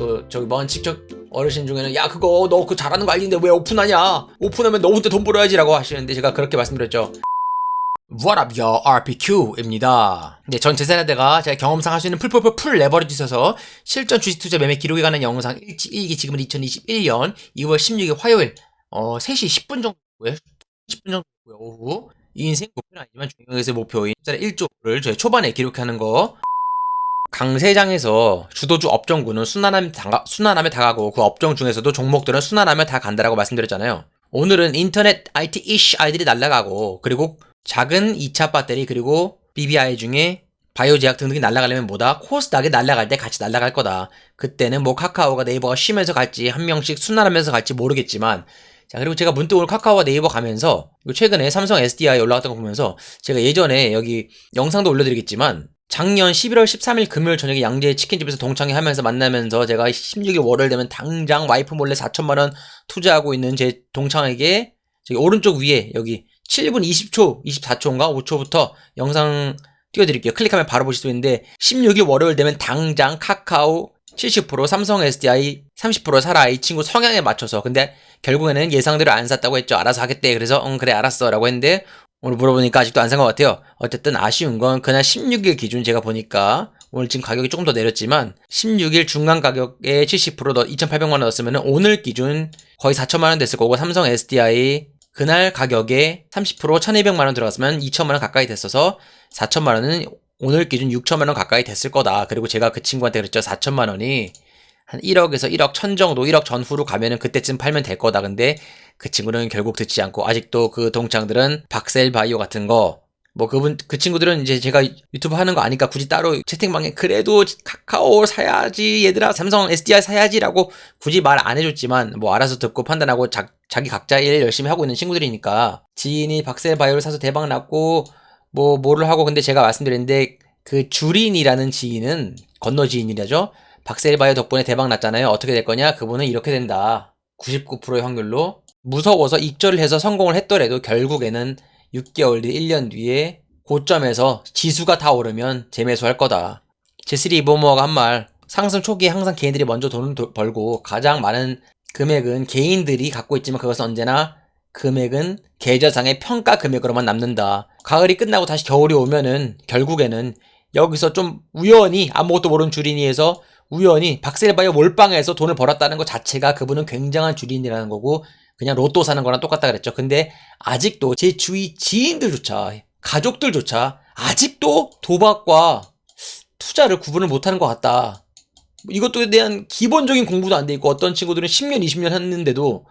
또 저기 먼 직접 어르신 중에는 야 그거 너 그거 잘하는 거 알리는데 왜 오픈하냐 오픈하면 너 혼자 돈 벌어야지 라고 하시는데 제가 그렇게 말씀드렸죠 What up, yo, RPQ입니다. 네, 전 제세라대가 제가 경험상 할 수 있는 풀풀풀 풀 레버리지 있어서 실전 주식 투자 매매 기록에 관한 영상 1기 지금은 2021년 2월 16일 화요일 어 3시 10분 정도고요. 10분 정도고요. 오후 이 인생 목표는 아니지만 중형에서의 목표인 1조를 저희 초반에 기록하는 거 강세장에서 주도주 업종군은 순환함에 다가, 순환함에 다가고 그 업종 중에서도 종목들은 순환하며 다 간다라고 말씀드렸잖아요. 오늘은 인터넷 IT 이슈 아이들이 날아가고 그리고 작은 2차 배터리 그리고 BBI 중에 바이오 제약 등등이 날아가려면 뭐다? 코스닥이 날아갈 때 같이 날아갈 거다. 그때는 뭐 카카오가 네이버가 쉬면서 갈지 한 명씩 순환하면서 갈지 모르겠지만 자 그리고 제가 문득 오늘 카카오와 네이버 가면서 최근에 삼성 SDI 올라갔던 거 보면서 제가 예전에 여기 영상도 올려드리겠지만 작년 11월 13일 금요일 저녁에 양재 치킨집에서 동창회 하면서 만나면서 제가 16일 월요일 되면 당장 와이프 몰래 4천만 원 투자하고 있는 제 동창에게 저기 오른쪽 위에 여기 7분 20초, 24초인가 5초부터 영상 띄워드릴게요. 클릭하면 바로 보실 수 있는데 16일 월요일 되면 당장 카카오 70% 삼성 SDI 30% 사라 이 친구 성향에 맞춰서 근데 결국에는 예상대로 안 샀다고 했죠. 알아서 하겠대. 그래서 응 그래 알았어 라고 했는데 오늘 물어보니까 아직도 안 산 것 같아요. 어쨌든 아쉬운 건 그날 16일 기준 제가 보니까 오늘 지금 가격이 조금 더 내렸지만 16일 중간 가격에 70%더 2,800만 원 넣었으면 오늘 기준 거의 4천만 원 됐을 거고 삼성 SDI 그날 가격에 30% 1,200만 원 들어갔으면 2천만 원 가까이 됐어서 4천만 원은 오늘 기준 6천만 원 가까이 됐을 거다. 그리고 제가 그 친구한테 그랬죠. 4천만 원이 한 1억에서 1억 천 정도, 1억 전후로 가면은 그때쯤 팔면 될 거다. 근데 그 친구는 결국 듣지 않고 아직도 그 동창들은 박셀 바이오 같은 거, 뭐 그분, 그 친구들은 이제 제가 유튜브 하는 거 아니까 굳이 따로 채팅방에 그래도 카카오 사야지, 얘들아, 삼성 SDI 사야지라고 굳이 말 안 해줬지만 뭐 알아서 듣고 판단하고 자, 자기 각자 일 열심히 하고 있는 친구들이니까 지인이 박셀 바이오를 사서 대박 났고 뭐 뭐를 하고 근데 제가 말씀드렸는데 그 주린이라는 지인은 건너 지인이라죠. 박셀바이오 덕분에 대박 났잖아요. 어떻게 될 거냐? 그분은 이렇게 된다. 99%의 확률로 무서워서 익절을 해서 성공을 했더라도 결국에는 6개월 뒤, 1년 뒤에 고점에서 지수가 다 오르면 재매수할 거다. 제스리 이보모가 한 말, 상승 초기에 항상 개인들이 먼저 돈을 도- 벌고 가장 많은 금액은 개인들이 갖고 있지만 그것은 언제나 금액은 계좌상의 평가 금액으로만 남는다. 가을이 끝나고 다시 겨울이 오면은 결국에는 여기서 좀 우연히 아무것도 모르는 주린이에서 우연히 박셀바이오 몰빵에서 돈을 벌었다는 것 자체가 그분은 굉장한 주린이라는 거고 그냥 로또 사는 거랑 똑같다 그랬죠. 근데 아직도 제 주위 지인들조차 가족들조차 아직도 도박과 투자를 구분을 못하는 것 같다. 이것도에 대한 기본적인 공부도 안 돼 있고 어떤 친구들은 10년, 20년 했는데도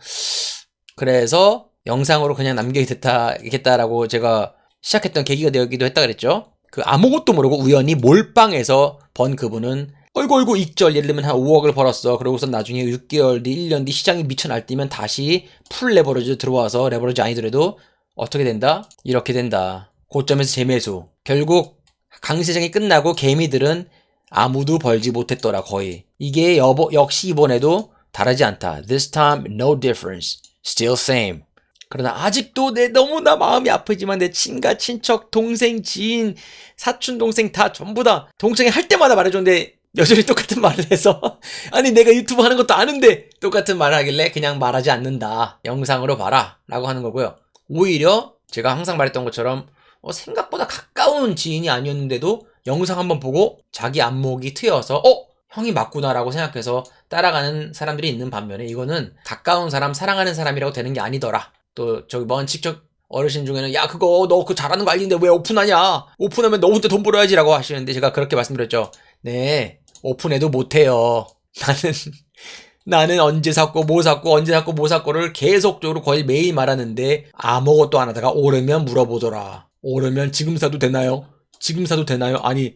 그래서 영상으로 그냥 남겨야겠다라고 제가 시작했던 계기가 되기도 했다 그랬죠. 그 아무것도 모르고 우연히 몰빵에서 번 그분은 어이구 어이구 익절 예를 들면 한 5억을 벌었어. 그러고서 나중에 6개월 뒤 1년 뒤 시장이 미쳐 날뛰면 다시 풀 레버리지 들어와서 레버리지 아니더라도 어떻게 된다? 이렇게 된다. 고점에서 재매수. 결국 강세장이 끝나고 개미들은 아무도 벌지 못했더라 거의. 이게 여보, 역시 이번에도 다르지 않다. This time no difference. Still same. 그러나 아직도 내 너무나 마음이 아프지만 내 친가 친척 동생 지인 사촌 동생 다 전부 다 동생이 할 때마다 말해줬는데 여전히 똑같은 말을 해서 아니 내가 유튜브 하는 것도 아는데 똑같은 말을 하길래 그냥 말하지 않는다. 영상으로 봐라. 라고 하는 거고요. 오히려 제가 항상 말했던 것처럼 어, 생각보다 가까운 지인이 아니었는데도 영상 한번 보고 자기 안목이 트여서 어 형이 맞구나라고 생각해서 따라가는 사람들이 있는 반면에 이거는 가까운 사람 사랑하는 사람이라고 되는 게 아니더라. 또 저기 먼 직접 어르신 중에는 야 그거 너 그거 잘하는 거 알리는데 왜 오픈하냐? 오픈하면 너 혼자 돈 벌어야지 라고 하시는데 제가 그렇게 말씀드렸죠 네 오픈해도 못해요. 나는 나는 언제 샀고 뭐 샀고 언제 샀고 뭐 샀고를 계속적으로 거의 매일 말하는데 아무것도 안 하다가 오르면 물어보더라. 오르면 지금 사도 되나요? 지금 사도 되나요? 아니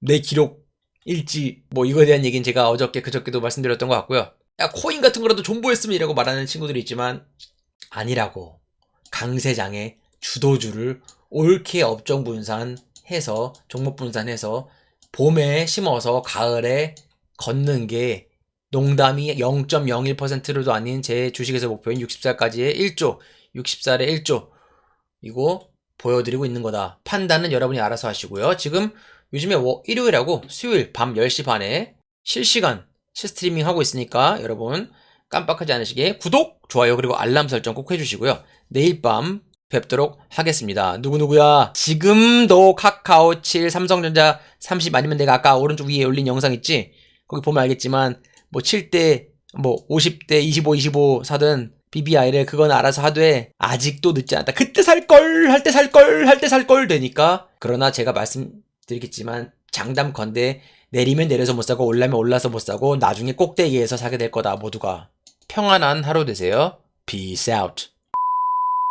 내 기록 일지. 뭐 이거에 대한 얘기는 제가 어저께 그저께도 말씀드렸던 것 같고요. 야 코인 같은 거라도 존버했으면 이라고 말하는 친구들이 있지만 아니라고. 강세장의 주도주를 옳게 업종 분산해서 종목 분산해서 봄에 심어서 가을에 걷는 게 농담이 0.01%도 아닌 제 주식에서 목표인 60살까지의 1조 60살의 1조 이거 보여드리고 있는 거다 판단은 여러분이 알아서 하시고요 지금 요즘에 워- 일요일하고 수요일 밤 10시 반에 실시간 실스트리밍 하고 있으니까 여러분 깜빡하지 않으시게 구독, 좋아요 그리고 알람 설정 꼭 해주시고요. 내일 밤 뵙도록 하겠습니다. 누구누구야? 지금도 카카오 7 삼성전자 30 아니면 내가 아까 오른쪽 위에 올린 영상 있지? 거기 보면 알겠지만 뭐 7대 뭐 50대 25 25 사든 BBI를 그건 알아서 하되 아직도 늦지 않다. 그때 살 걸, 할 때 살 걸, 할 때 살 걸 되니까. 그러나 제가 말씀드리겠지만 장담컨대 내리면 내려서 못 사고 올라면 올라서 못 사고 나중에 꼭대기에서 사게 될 거다 모두가. 평안한 하루 되세요. Peace out.